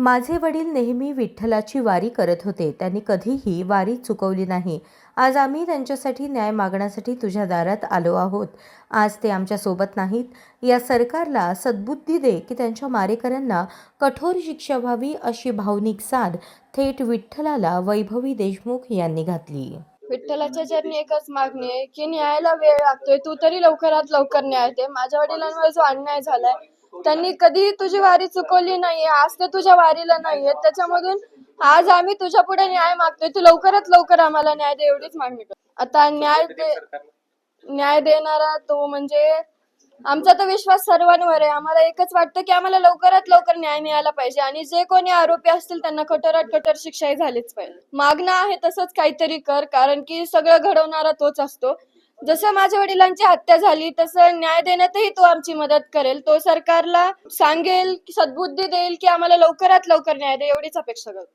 माझे वडील नेहमी विठ्ठलाची वारी करत होते. त्यांनी कधीही वारी चुकवली नाही. आज आम्ही त्यांच्यासाठी न्याय मागण्यासाठी तुझ्या दारात आलो आहोत. आज ते आमच्यासोबत नाहीत. या सरकारला सद्बुद्धी दे की त्यांच्या मारेकऱ्यांना कठोर शिक्षा व्हावी अशी भावनिक साद थेट विठ्ठलाला वैभवी देशमुख यांनी घातली. विठ्ठलाच्या चरणी एकच मागणी आहे की न्यायाला वेळ लागतोय. तू तरी लवकरात लवकर न्याय दे. माझ्या वडिलांवर जो अन्याय झालाय त्यांनी कधी तुझी वारी चुकवली नाहीये. आज ते तुझ्या वारीला नाहीये त्याच्यामधून आज आम्ही तुझ्या पुढे न्याय मागतोय. तू लवकरात लवकर आम्हाला न्याय दे एवढीच मागणी कर आता न्याय दे न्याय देणारा तो म्हणजे आमचा तर विश्वास सर्वांवर आहे. आम्हाला एकच वाटतं की आम्हाला लवकरात लवकर न्याय मिळायला पाहिजे. आणि जे कोणी आरोपी असतील त्यांना कठोरात कठोर शिक्षाही झालीच पाहिजे. मागणं आहे तसंच काहीतरी कर कारण की सगळं घडवणारा तोच असतो. जसं माझ्या वडिलांची हत्या झाली तसं न्याय देण्यातही तो आमची मदत करेल. तो सरकारला सांगेल सद्बुद्धी देईल की आम्हाला लवकरात लवकर न्याय दे एवढीच अपेक्षा करतो.